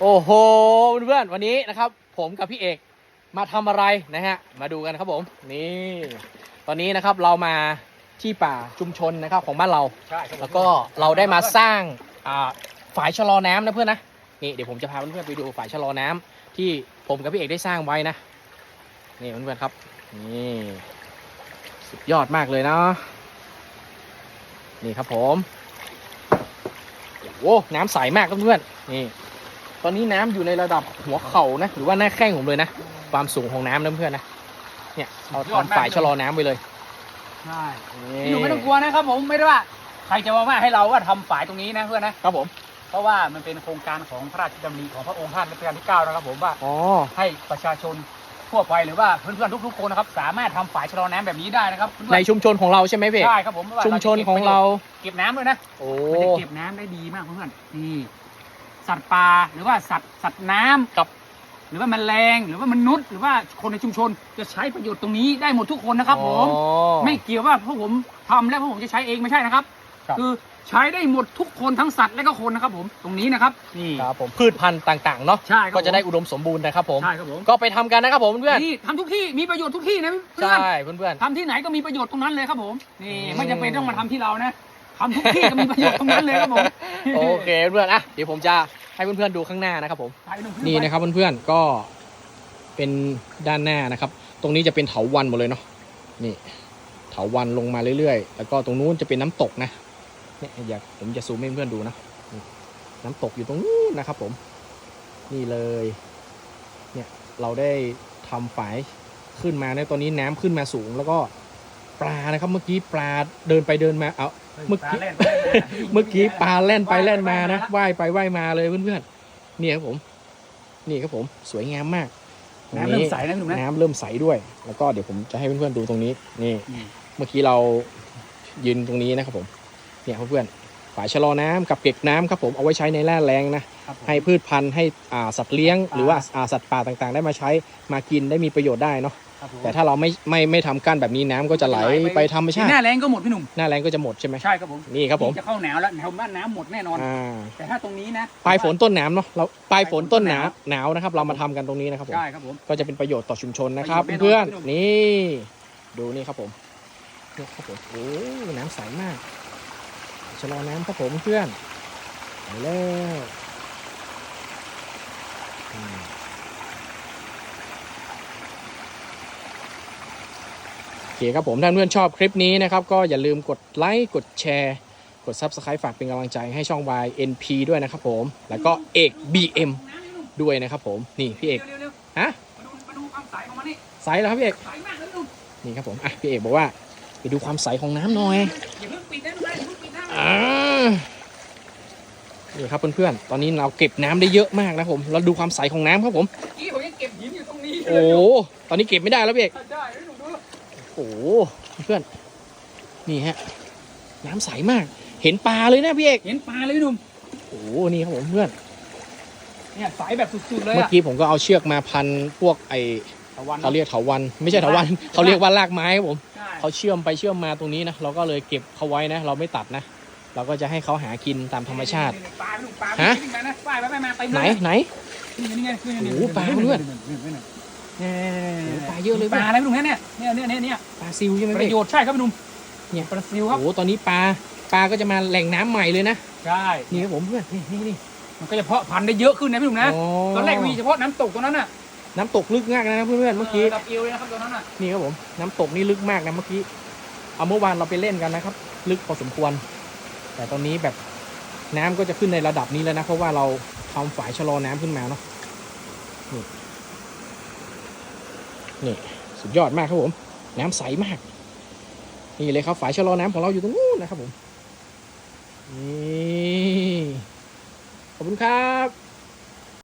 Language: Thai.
โอ้โหเพื่อนๆวันนี้นะครับ ผมกับพี่เอกมาทำอะไรนะฮะมาดูกันครับผม นี่ ตอนนี้นะครับเรามาที่ป่าชุมชนนะครับของบ้านเราใช่ครับผมแล้วก็เราได้มาสร้างอ่าฝายชะลอน้ำนะเพื่อนนะนี่เดี๋ยวผมจะพาเพื่อนๆไปดูฝายชะลอน้ำที่ผมกับพี่เอกได้สร้างไว้นะนี่เพื่อนๆครับนี่สุดยอดมากเลยนะนี่ครับผมโอ้โหน้ำใสมากครับเพื่อนนี่ ตอนนี้น้ำอยู่ในระดับหัวเข่านะ หรือว่าหน้าแข้งผมเลยนะ ความสูงของน้ำนะเพื่อนนะ เนี่ยเราทำฝายชะลอน้ำไว้เลย ใช่นี่พี่หนุ่มไม่ต้องกลัวนะครับผมไม่ได้ว่า ใครจะมาว่าให้เราว่าทำฝายตรงนี้นะเพื่อนนะครับผม เพราะว่ามันเป็นโครงการของพระราชดำริของพระองค์ท่านรัชกาลที่เก้านะครับผมว่าอ๋อให้ประชาชนทั่วไปหรือว่าเพื่อนๆทุกๆคนนะครับสามารถทำฝายชะลอน้ำแบบนี้ได้นะครับเพื่อนๆในชุมชนของเราใช่ไหมพี่เอกใช่ครับผมว่าชุมชนของเราเก็บน้ำด้วยนะโอ้มันจะเก็บน้ำได้ดีมากเพื่อนๆนี่ สัตว์ป่าหรือว่าสัตว์สัตว์น้ำกับ หรือว่าแมลงหรือว่ามนุษย์ หรือว่าคนในชุมชนจะใช้ประโยชน์ตรงนี้ได้หมดทุกคนนะครับผม อ๋อ ไม่เกี่ยวว่าพวกผมทำแล้วพวกผมจะใช้เองไม่ใช่นะครับ ครับ คือใช้ได้หมดทุกคนทั้งสัตว์และก็คนนะครับผมตรงนี้นะครับนี่ ครับผมพืชพันธุ์ต่างๆเนาะใช่ครับ ก็จะได้ผมอุดมสมบูรณ์นะครับผม ใช่ครับผมก็ไปทำกันนะครับผมเพื่อนนี่ทำทุกที่มีประโยชน์ทุกที่นะเพื่อนใช่เพื่อนทำที่ไหนก็มีประโยชน์ตรงนั้นเลยครับผมนี่อืม ไม่จำเป็นต้องมาทำที่เรานะ ทำทุกที่ก็มีประโยชน์ตรงนั้นเลยครับผมๆโอเคเพื่อนๆอะเดี๋ยวผมจะให้เพื่อนๆดูข้างหน้านะครับผมไปหงนี่นะครับเพื่อนๆก็เป็นด้านหน้านะครับ ตรงนี้จะเป็นเถาวันหมดเลยเนาะนี่เถาวันลงมาเรื่อยๆ แล้วก็ตรงนู้นจะเป็นน้ำตกนะเนี่ยอยากผมจะซูมให้เพื่อนๆดูนะนี่น้ำตกอยู่ตรงนู้นนะครับ ผม นี่เลย เนี่ยเราได้ทำฝายขึ้นมาในตอนนี้น้ำขึ้นมาสูงแล้วก็ ปลานะครับ เมื่อกี้ปลาเดินไปเดินมาเอาเมื่อกี้ปลาล่นไปล่นมาเมื่อกี้ปลาแล่นไปแล่นมานะว่ายไปว่ายมาเลยเพื่อนๆนี่ครับผม นี่ครับผมสวยงามมากน้ำเริ่มใสนะพี่หนุ่มนะน้ำเริ่มใสด้วย แล้วก็เดี๋ยวผมจะให้เพื่อนๆดูตรงนี้ นี่อืมเมื่อกี้เรายืนตรงนี้นะครับผม เนี่ยเพื่อนๆฝายชะลอน้ำกับเก็บน้ำครับผมเอาไว้ใช้ในแร่แรงนะครับผมให้พืชพันธุ์ให้อ่าสัตว์เลี้ยงปลาหรือว่าอ่าสัตว์ป่าต่างๆ ได้มาใช้มากินได้มีประโยชน์ได้เนาะ ครับผมแต่ถ้าเราไม่ไม่ไม่ทำกั้นแบบนี้น้ำก็จะไหลไปธรรมชาติหน้าแรงก็หมดพี่หนุ่มหน้าแรงก็จะหมดใช่ไหมใช่ครับผมนี่ครับผมจะเข้าหนาวแล้วแถวบ้านน้ำหมดแน่นอน อ่าแต่ถ้าตรงนี้นะ ปลายฝนต้นหนาวเนาะเราปลายฝนต้นหนาวปลายฝนต้นหนาวหนาวนะครับ เรามาทำกันตรงนี้นะครับผม ใช่ครับผม ก็จะเป็นประโยชน์ต่อชุมชนนะครับ ประโยชน์แน่นอน เพื่อนพี่หนุ่มๆนี่ดูนี่ครับผมนี่ครับผมโอ้น้ำใสมากชะลอน้ำครับผมเพื่อนไปแล้วอืมโอ เคครับผม ถ้าเพื่อนๆชอบคลิปนี้นะครับ ก็อย่าลืมกดไลค์กดแชร์ กด Subscribe ฝากเป็นกำลังใจให้ช่อง YNP ด้วยนะครับผม แล้วก็เอก BM ด้วยนะครับผม นี่พี่เอกเร็วๆเร็วฮะๆมาดูมาดูความใสของมันนี่ใสแล้วครับพี่เอกใสมากเลยพี่หนุ่มนี่ครับผมอะพี่เอกบอกว่าไปดูความใสของน้ำหน่อยอย่าเพิ่งปิดนะลูกนะอย่าเพิ่งปิดนะอ่านี่ครับเพื่อนๆ ตอนนี้เราเก็บน้ำได้เยอะมากนะผม เราดูความใสของน้ำครับผมเมื่อกี้ผมยังเก็บหินอยู่ตรงนี้โอ้โหตอนนี้เก็บไม่ได้แล้วพี่เอก หเพื่อนนี่ฮะ น้ำใสมาก เห็นปลาเลยนะพี่เอกเห็นปลาเลยพี่หนุ่มโอ้โหนี่ครับผมเพื่อนเนี่ยใสแบบสุดๆเลยเมื่ออะกี้ผมก็เอาเชือกมาพันพวกไอตะวันเขาเรียกเถาวัน ไม่ใช่เถาวันเขาเรียกว่าลากไม้ครับผม ใช่เขาเชื่อมไปเชื่อมมาตรงนี้นะเราก็เลยเก็บเขาไว้นะ เราไม่ตัดนะ เราก็จะให้เขาหากินตามธรรมชาติ ปลาพี่หนุ่มปลาฮะ วิ่งไปนะปลาไปไปมาเต็มไหนเลยไหน นี่นี่ไงนี่ไงโอ้โหปลาเพื่อนเนี่ยโอ้โหปลา เยอะเลยปลาอะไรพี่หนุ่มเนี่ยเนี่ยเนี่ยเนี่ยเนี่ยปลาซิวใช่ไหมประพี่โยชน์ใช่ครับพี่หนุ่มเนี่ยปลาซิวครับโอ้โหตอนนี้ปลาปลาก็จะมาแหล่งน้ำใหม่เลยนะใช่นี่ครับผมเพื่อนนี่นี่นี่มันก็จะเพาะพันธุ์ได้เยอะขึ้นนะพี่หนุ่มนะอ๋อตอนแรกมีเฉพาะน้ำตกตรงนั้นน่ะน้ำตกลึกมากนะเพื่อนๆเมื่อกี้ระดับเอวเลยนะครับตรงนั้นน่ะนี่ครับผมน้ำตกนี่ลึกมากนะเมื่อกี้เอาเมื่อวานเราไปเล่นกันนะครับ ลึกพอสมควร แต่ตอนนี้แบบน้ำก็จะขึ้นในระดับนี้แล้วนะเพราะว่าเราทำฝายชะลอน้ำขึ้นมาเนาะ นี่สุดยอดมากครับผม น้ำใสมาก นี่เลยครับฝายชะลอน้ำของเราอยู่ตรงนู้นนะครับผมนี่ขอบคุณครับ